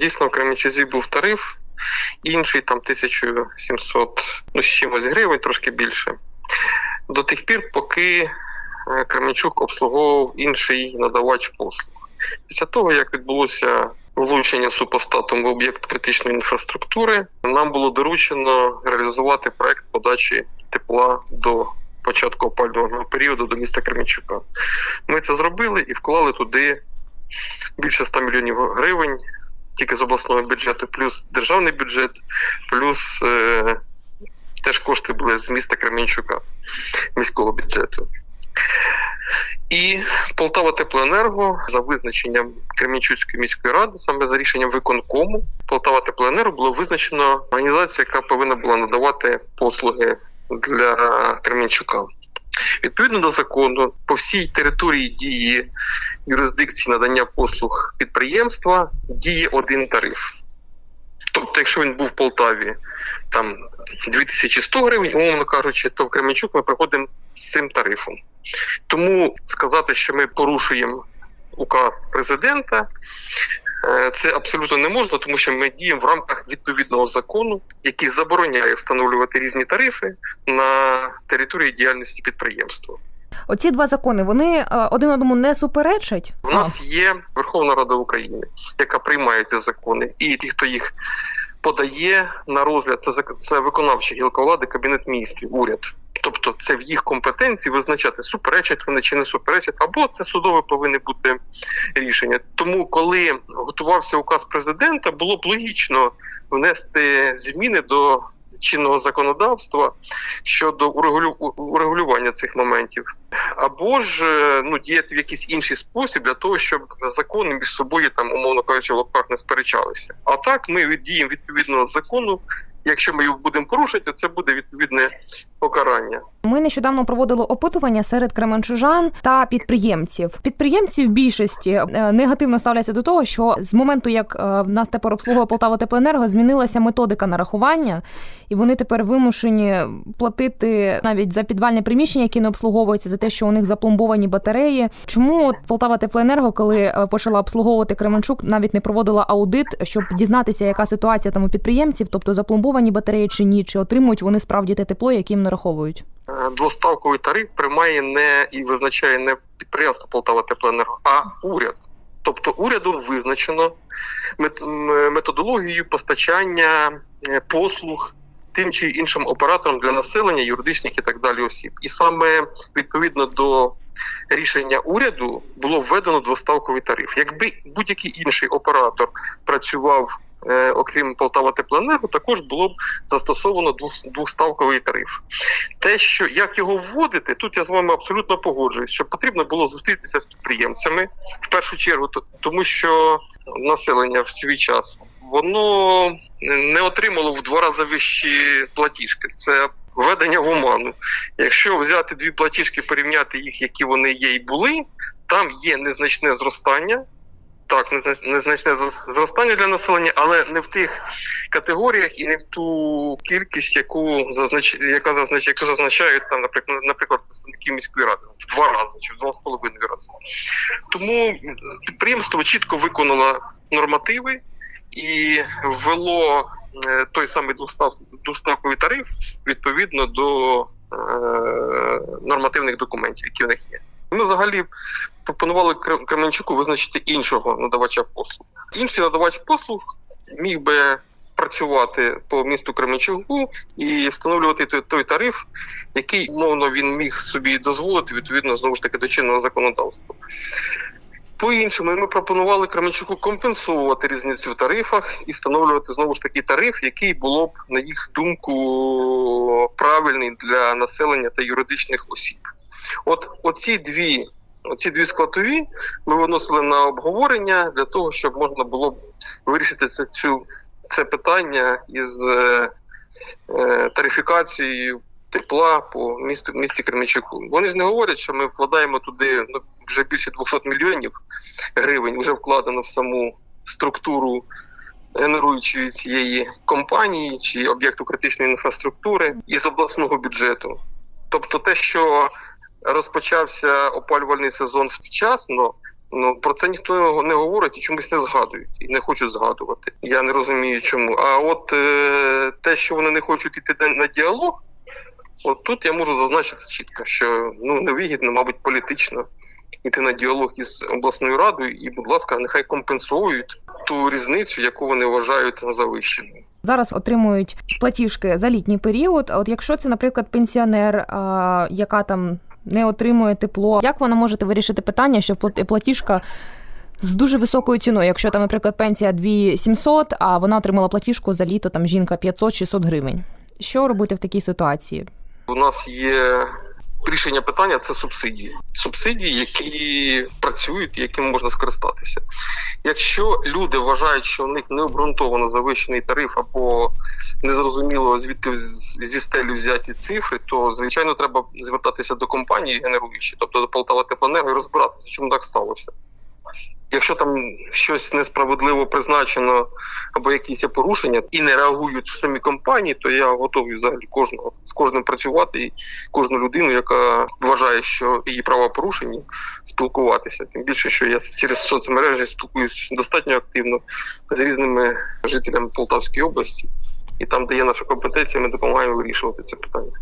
Дійсно, в Кременчузі був тариф, інший там 1700 ну, з чимось гривень, трошки більше. До тих пір, поки е, Кременчук обслуговував інший надавач послуг. Після того, як відбулося влучення супостатом в об'єкт критичної інфраструктури, нам було доручено реалізувати проект подачі тепла до початку опалювального періоду до міста Кременчука. Ми це зробили і вклали туди більше 100 мільйонів гривень тільки з обласного бюджету, плюс державний бюджет, плюс е, теж кошти були з міста Кременчука, міського бюджету. І Полтава Теплоенерго за визначенням Кременчуцької міської ради, саме за рішенням виконкому, Полтава Теплоенерго було визначено організація, яка повинна була надавати послуги для Кременчука. Відповідно до закону, по всій території дії юрисдикції надання послуг підприємства діє один тариф. Тобто, якщо він був в Полтаві там 2100 гривень, умовно кажучи, то в Кременчук ми приходимо з цим тарифом. Тому сказати, що ми порушуємо указ президента, це абсолютно не можна, тому що ми діємо в рамках відповідного закону, який забороняє встановлювати різні тарифи на території діяльності підприємства. Оці два закони вони е, один одному не суперечать. У нас є Верховна Рада України, яка приймає ці закони, і ті, хто їх подає на розгляд, це це виконавча гілка влади, кабінет міністрів, уряд. Тобто це в їх компетенції визначати, суперечать вони чи не суперечать, або це судове повинне бути рішення. Тому, коли готувався указ президента, було б логічно внести зміни до чинного законодавства щодо урегулю- урегулювання цих моментів або ж е, ну діяти в якийсь інший спосіб для того, щоб закони між собою там, умовно кажучи, в лапках не сперечалися. А так ми діємо відповідно закону. Якщо ми його будемо порушити, це буде відповідне покарання. Ми нещодавно проводили опитування серед кременчужан та підприємців. Підприємці в більшості е, негативно ставляться до того, що з моменту, як е, в нас тепер обслуговує Полтава Теплоенерго, змінилася методика нарахування, і вони тепер вимушені платити навіть за підвальне приміщення, які не обслуговуються, за те, що у них запломбовані батареї. Чому Полтава Теплоенерго, коли е, почала обслуговувати Кременчук, навіть не проводила аудит, щоб дізнатися, яка ситуація там у підприємців, тобто запломбовані батареї чи ні, чи отримують вони справді те тепло, яким нараховують. Е, Двоставковий тариф приймає не і визначає не підприємство Полтава Теплоенерго, а уряд. Тобто урядом визначено мет- методологію постачання е, послуг тим чи іншим операторам для населення, юридичних і так далі осіб. І саме відповідно до рішення уряду було введено двоставковий тариф. Якби будь-який інший оператор працював. Е, Окрім Полтава Теплоенерго, також було б застосовано двох- двоставковий тариф. Те, що як його вводити, тут я з вами абсолютно погоджуюсь, що потрібно було зустрітися з підприємцями в першу чергу, тому що населення в свій час воно не отримало в два рази вищі платіжки. Це введення в оману. Якщо взяти дві платіжки, порівняти їх, які вони є і були, там є незначне зростання. Так, незначне зрос- зростання для населення, але не в тих категоріях і не в ту кількість, яку зазнач... яка зазнач... яку зазначають там, наприклад, наприклад, представники міської ради в два рази чи в два з половиною рази. Тому підприємство чітко виконало нормативи і ввело е, той самий двостав... двоставковий тариф відповідно до е... нормативних документів, які в них є. Ми взагалі пропонували Кре- Кременчуку визначити іншого надавача послуг. Інший надавач послуг міг би працювати по місту Кременчуку і встановлювати той, той тариф, який умовно він міг собі дозволити відповідно знову ж таки до чинного законодавства. По-іншому, ми пропонували Кременчуку компенсувати різницю в тарифах і встановлювати знову ж таки тариф, який було б, на їх думку, правильний для населення та юридичних осіб. От оці дві, оці дві складові ми виносили на обговорення для того, щоб можна було вирішити це, цю, це питання із е, е, тарифікацією тепла по місту місті Кременчуку. Вони ж не говорять, що ми вкладаємо туди ну, вже більше 200 мільйонів гривень, вже вкладено в саму структуру генеруючої цієї компанії чи об'єкту критичної інфраструктури із обласного бюджету. Тобто те, що розпочався опалювальний сезон вчасно, Ну про це ніхто не говорить і чомусь не згадують і не хочуть згадувати. Я не розумію, чому. А от е, те, що вони не хочуть йти на- діалог, от тут я можу зазначити чітко, що ну невигідно, мабуть, політично йти на діалог із обласною радою, і, будь ласка, нехай компенсують ту різницю, яку вони вважають завищеною. Зараз отримують платіжки за літній період. А От якщо це, наприклад, пенсіонер, а, яка там не отримує тепло, як вона можете вирішити питання, що платіжка з дуже високою ціною, якщо там, наприклад, пенсія 2700, а вона отримала платіжку за літо, там жінка 500-600 гривень. Що робити в такій ситуації? У нас є рішення питання це субсидії. Субсидії, які працюють, якими можна скористатися. Якщо люди вважають, що у них необґрунтовано завищений тариф або незрозуміло звідки зі стелі взяті цифри, то звичайно треба звертатися до компанії генеруючої, тобто до Полтава Теплоенерго, і розбиратися, чому так сталося. Якщо там щось несправедливо призначено або якісь порушення і не реагують в самі компанії, то я готовий взагалі кожного з кожним працювати і кожну людину, яка вважає, що її права порушені, спілкуватися. Тим більше, що я через соцмережі спілкуюсь достатньо активно з різними жителями Полтавської області, і там, де є наша компетенція, ми допомагаємо вирішувати це питання.